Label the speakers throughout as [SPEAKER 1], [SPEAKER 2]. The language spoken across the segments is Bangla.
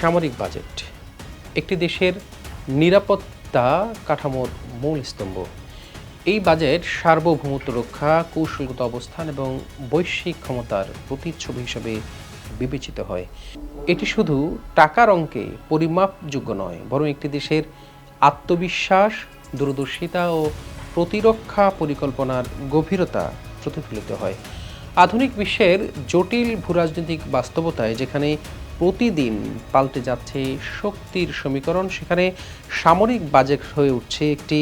[SPEAKER 1] সামরিক বাজেট। একটি দেশের নিরাপত্তা কাঠামোর মূল স্তম্ভ। এই বাজেট সার্বভৌমত্ব রক্ষা, কৌশলগত অবস্থান এবং বৈশ্বিক ক্ষমতার প্রতিচ্ছবি হিসেবে বিবেচিত হয়। এটি শুধু টাকার অঙ্কে পরিমাপযোগ্য নয়, বরং একটি দেশের আত্মবিশ্বাস, দূরদর্শিতা ও প্রতিরক্ষা পরিকল্পনার গভীরতা প্রতিফলিত হয়। আধুনিক বিশ্বের জটিল ভূরাজনৈতিক বাস্তবতায় যেখানে প্রতিদিন পাল্টে যাচ্ছে শক্তির সমীকরণ। সেখানে সামরিক বাজেট হয়ে উঠছে একটি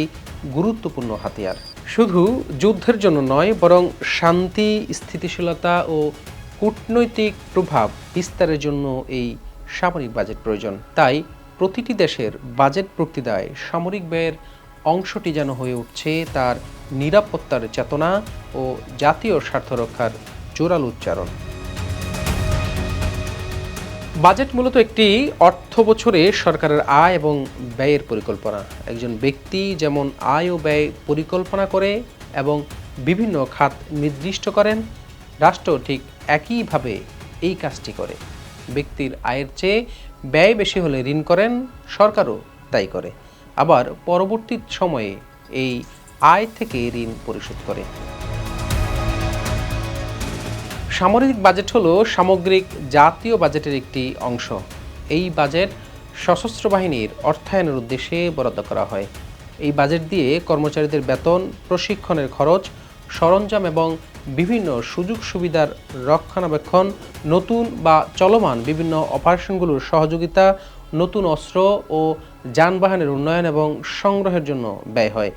[SPEAKER 1] গুরুত্বপূর্ণ হাতিয়ার। শুধু যুদ্ধের জন্য নয়, বরং শান্তি, স্থিতিশীলতা ও কূটনৈতিক প্রভাব বিস্তারের জন্য এই সামরিক বাজেট প্রয়োজন। তাই প্রতিটি দেশের বাজেট বক্তৃতায় সামরিক ব্যয়ের অংশটি যেন হয়ে উঠছে তার নিরাপত্তার চেতনা ও জাতীয় স্বার্থ রক্ষার জোরাল উচ্চারণ। বাজেট মূলত একটি অর্থ বছরে সরকারের আয় এবং ব্যয়ের পরিকল্পনা। একজন ব্যক্তি যেমন আয় ও ব্যয় পরিকল্পনা করে এবং বিভিন্ন খাত নির্দিষ্ট করেন, রাষ্ট্র ঠিক একইভাবে এই কাজটি করে। ব্যক্তির আয়ের চেয়ে ব্যয় বেশি হলে ঋণ করেন, সরকারও তাই করে। আবার পরবর্তী সময়ে এই আয় থেকে ঋণ পরিশোধ করে। সামরিক বাজেট হলো সামগ্রিক জাতীয় বাজেটের একটি অংশ। এই বাজেট সশস্ত্র বাহিনীর অর্থায়নের উদ্দেশ্যে বরাদ্দ করা হয়। এই বাজেট দিয়ে কর্মচারীদের বেতন, প্রশিক্ষণের খরচ, সরঞ্জাম এবং বিভিন্ন সুযোগ সুবিধার রক্ষণাবেক্ষণ, নতুন বা চলমান বিভিন্ন অপারেশনগুলোর সহযোগিতা, নতুন অস্ত্র ও যানবাহনের উন্নয়ন এবং সংগ্রহের জন্য ব্যয় হয়।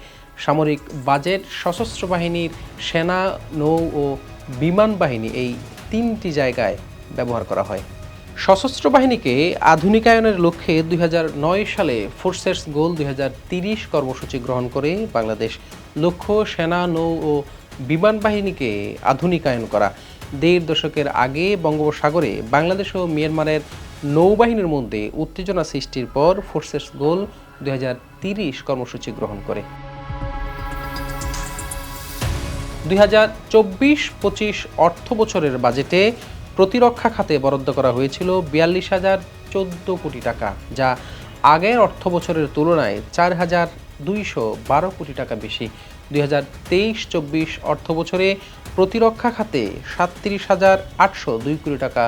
[SPEAKER 1] সামরিক বাজেট সশস্ত্র বাহিনীর সেনা, নৌ ও বিমান বাহিনী এই তিনটি জায়গায় ব্যবহার করা হয়। সশস্ত্র বাহিনীকে আধুনিকায়নের লক্ষ্যে দুই হাজার নয় সালে ফোর্সেস গোল দুই কর্মসূচি গ্রহণ করে বাংলাদেশ লক্ষ্য, সেনা, নৌ ও বিমান বাহিনীকে আধুনিকায়ন করা। দেড় দশকের আগে বঙ্গোপসাগরে বাংলাদেশ ও মিয়ানমারের নৌবাহিনীর মধ্যে উত্তেজনা সৃষ্টির পর ফোর্সেস গোল দুই কর্মসূচি গ্রহণ করে। দুই হাজার চব্বিশ পঁচিশ অর্থ বছরের বাজেটে প্রতিরক্ষা খাতে বরাদ্দ করা হয়েছিল বিয়াল্লিশ হাজার চোদ্দ কোটি টাকা, যা আগের অর্থ বছরের তুলনায় চার হাজার দুইশো বারো কোটি টাকা বেশি। দুই হাজার তেইশ চব্বিশ অর্থ বছরে প্রতিরক্ষা খাতে সাতত্রিশ হাজার আটশো দুই কোটি টাকা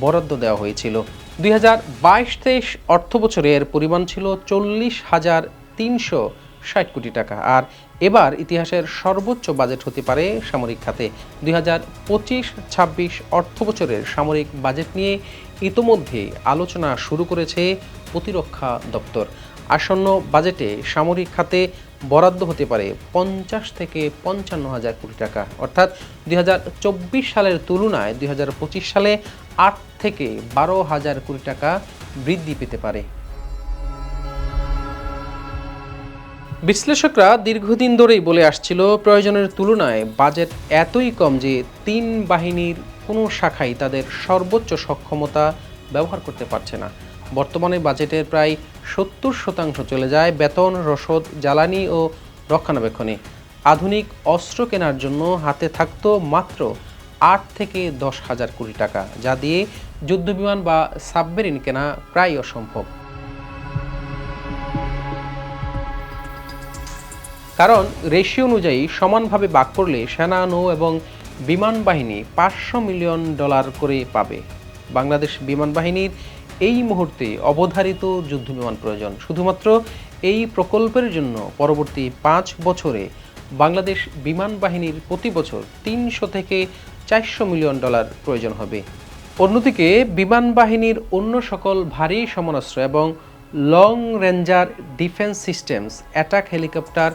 [SPEAKER 1] বরাদ্দ দেওয়া হয়েছিল। দুই হাজার বাইশ তেইশ অর্থ বছরে এর পরিমাণ ছিল চল্লিশ হাজার তিনশো ষাট কোটি টাকা। আর এবার ইতিহাসের সর্বোচ্চ বাজেট হতে পারে সামরিক খাতে। দুই হাজার পঁচিশ ছাব্বিশ অর্থ বছরের সামরিক বাজেট নিয়ে ইতোমধ্যে আলোচনা শুরু করেছে প্রতিরক্ষা দপ্তর। আসন্ন বাজেটে সামরিক খাতে বরাদ্দ হতে পারে পঞ্চাশ থেকে পঞ্চান্ন হাজার কোটি টাকা। অর্থাৎ দুই হাজার চব্বিশ সালের তুলনায় দুই হাজার পঁচিশ সালে আট থেকে বারো হাজার কোটি টাকা বৃদ্ধি পেতে পারে। বিশ্লেষকরা দীর্ঘদিন ধরেই বলে আসছিল, প্রয়োজনের তুলনায় বাজেট এতই কম যে তিন বাহিনীর কোনো শাখাই তাদের সর্বোচ্চ সক্ষমতা ব্যবহার করতে পারছে না। বর্তমানে বাজেটের প্রায় সত্তর শতাংশ চলে যায় বেতন, রসদ, জ্বালানি ও রক্ষণাবেক্ষণে। আধুনিক অস্ত্র কেনার জন্য হাতে থাকত মাত্র আট থেকে দশ হাজার কোটি টাকা, যা দিয়ে যুদ্ধবিমান বা সাবমেরিন কেনা প্রায় অসম্ভব। কারণ রেশিও অনুযায়ী সমানভাবে বাক করলে সেনা, নৌ এবং বিমান বাহিনী পাঁচশো মিলিয়ন ডলার করে পাবে। বাংলাদেশ বিমান বাহিনীর এই মুহূর্তে অবধারিত যুদ্ধ বিমান প্রয়োজন। শুধুমাত্র এই প্রকল্পের জন্য পরবর্তী পাঁচ বছরে বাংলাদেশ বিমান বাহিনীর প্রতি বছর তিনশো থেকে চারশো মিলিয়ন ডলার প্রয়োজন হবে। অন্যদিকে, বিমান বাহিনীর অন্য সকল ভারী সমরাস্ত্র এবং long ranger defence systems, attack helicopter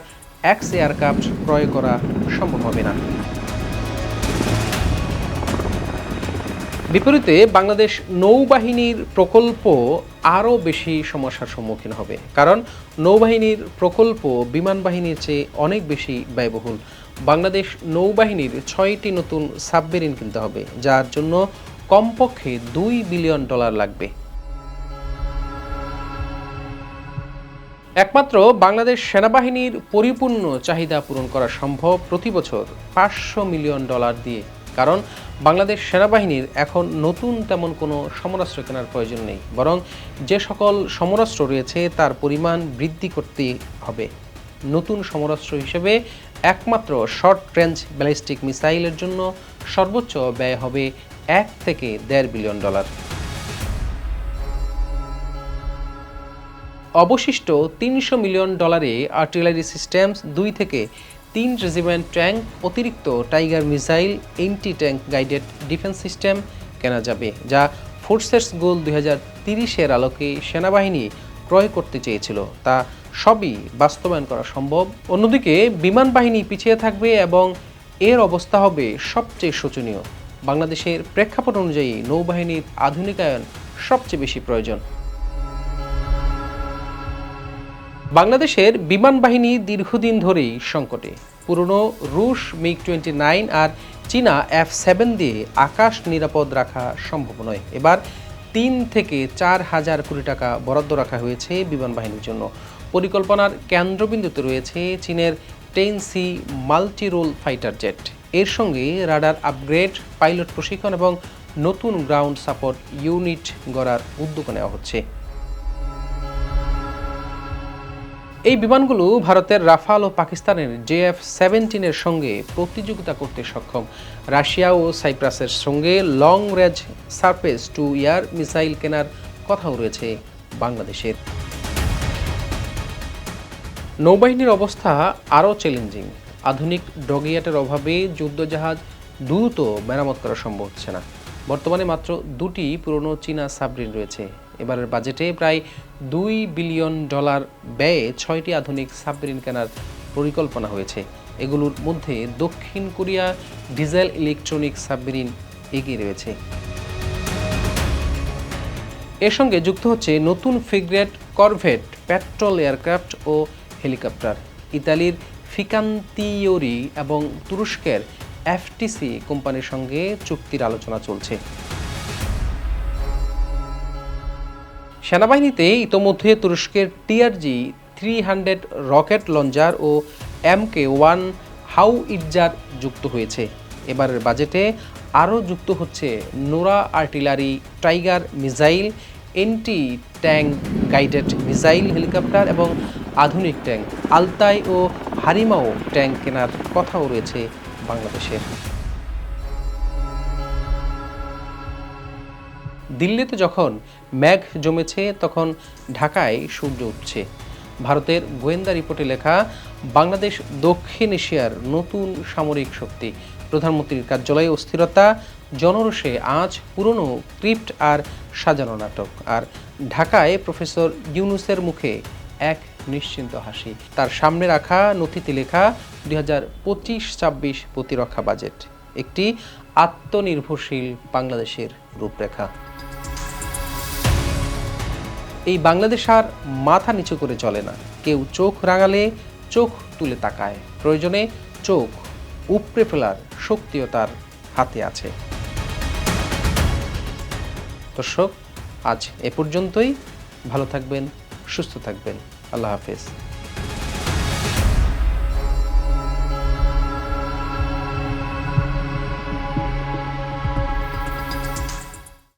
[SPEAKER 1] x aircraft ক্রয় করা সম্ভব হবে না। বিপরীতে বাংলাদেশ নৌবাহিনীর প্রকল্প আরও বেশি সমস্যার সম্মুখীন হবে। কারণ নৌবাহিনীর প্রকল্প বিমান বাহিনীর চেয়ে অনেক বেশি ব্যয়বহুল। বাংলাদেশ নৌবাহিনীর ছয়টি নতুন সাবমেরিন কিনতে হবে, যার জন্য কমপক্ষে দুই বিলিয়ন ডলার লাগবে। একমাত্র বাংলাদেশ সেনাবাহিনীর পরিপূর্ণ চাহিদা পূরণ করা সম্ভব প্রতি বছর পাঁচশো মিলিয়ন ডলার দিয়ে। কারণ বাংলাদেশ সেনাবাহিনীর এখন নতুন তেমন কোনো সমরাস্ত্র কেনার প্রয়োজন নেই। বরং যে সকল সমরাস্ত্র রয়েছে তার পরিমাণ বৃদ্ধি করতে হবে। নতুন সমরাস্ত্র হিসেবে একমাত্র শর্ট রেঞ্জ ব্যালিস্টিক মিসাইলের জন্য সর্বোচ্চ ব্যয় হবে এক থেকে দেড় বিলিয়ন ডলার। অবশিষ্ট তিনশো মিলিয়ন ডলারে আর্টিলারি সিস্টেমস দুই থেকে তিন রেজিমেন্ট ট্যাঙ্ক, অতিরিক্ত tiger missile, anti tank guided defence system কেনা যাবে, যা ফোর্সেস গোল দুই হাজার তিরিশের আলোকে সেনাবাহিনী ক্রয় করতে চেয়েছিল। তা সবই বাস্তবায়ন করা সম্ভব। অন্যদিকে, বিমান বাহিনী পিছিয়ে থাকবে এবং এর অবস্থা হবে সবচেয়ে শোচনীয়। বাংলাদেশের প্রেক্ষাপট অনুযায়ী নৌবাহিনীর আধুনিকায়ন সবচেয়ে বেশি প্রয়োজন। বাংলাদেশের বিমান বাহিনী দীর্ঘদিন ধরেই সংকটে। পুরনো রুশ মিগ টোয়েন্টি নাইন আর চীনা এফ সেভেন দিয়ে আকাশ নিরাপদ রাখা সম্ভব নয়। এবার তিন থেকে চার হাজার কোটি টাকা বরাদ্দ রাখা হয়েছে বিমান বাহিনীর জন্য। পরিকল্পনার কেন্দ্রবিন্দুতে রয়েছে চীনের ten C multi role fighter jet. এর সঙ্গে রাডার আপগ্রেড, পাইলট প্রশিক্ষণ এবং নতুন গ্রাউন্ড সাপোর্ট ইউনিট গড়ার উদ্যোগ নেওয়া হচ্ছে। এই বিমানগুলো ভারতের রাফাল ও পাকিস্তানের জেএফ সেভেন্টিনের সঙ্গে প্রতিযোগিতা করতে সক্ষম। রাশিয়া ও সাইপ্রাসের সঙ্গে long range surface to air missile কেনার কথাও রয়েছে বাংলাদেশের। নৌবাহিনীর অবস্থা আরও চ্যালেঞ্জিং আধুনিক ডগিয়াটের অভাবে যুদ্ধজাহাজ দ্রুত মেরামত করা সম্ভব হচ্ছে না। বর্তমানে মাত্র দুটি পুরনো চীনা সাবরিন রয়েছে। এবারের বাজেটে প্রায় দুই বিলিয়ন ডলার ব্যয়ে ছয়টি আধুনিক সাবমেরিন কেনার পরিকল্পনা হয়েছে। এগুলোর মধ্যে দক্ষিণ কোরিয়া ডিজেল ইলেকট্রনিক সাবমেরিন এগিয়ে রয়েছে। এর সঙ্গে যুক্ত হচ্ছে নতুন ফ্রিগেট করভেট, পেট্রোল এয়ারক্রাফট ও হেলিকপ্টার। ইতালির ফিকান্তিওরি এবং তুরস্কের এফটিসি কোম্পানির সঙ্গে চুক্তির আলোচনা চলছে। সেনাবাহিনীতে ইতোমধ্যে তুরস্কের TRG three hundred rocket launcher ও M K one howitzer যুক্ত হয়েছে। এবারের বাজেটে আরও যুক্ত হচ্ছে Nora artillery tiger missile, anti tank guided missile helicopter এবং আধুনিক ট্যাঙ্ক, আলতাই ও হারিমাও ট্যাঙ্ক কেনার কথাও রয়েছে বাংলাদেশের দিল্লিতে যখন ম্যাঘ জমেছে, তখন ঢাকায় সূর্য উঠছে। ভারতের গোয়েন্দা রিপোর্টে লেখা, বাংলাদেশ দক্ষিণ এশিয়ার নতুন সামরিক শক্তি। প্রধানমন্ত্রীর কার্যালয়ে অস্থিরতা, জনরোষে আজ পুরনো ক্রিপ্ট আর সাজানো নাটক। আর ঢাকায় প্রফেসর ইউনুসের মুখে এক নিশ্চিন্ত হাসি। তার সামনে রাখা নথিতে লেখা, দুই হাজার পঁচিশ ছাব্বিশ প্রতিরক্ষা বাজেট। একটি আত্মনির্ভরশীল বাংলাদেশের রূপরেখা। এই বাংলাদেশ আর মাথা নিচু করে চলে না। কেউ চোখ রাঙালে চোখ তুলে তাকায়। প্রয়োজনে চোখ উপড়ে ফেলার শক্তিও তার হাতে আছে। দর্শক, আজ এ পর্যন্তই। ভালো থাকবেন, সুস্থ থাকবেন। আল্লাহ হাফেজ।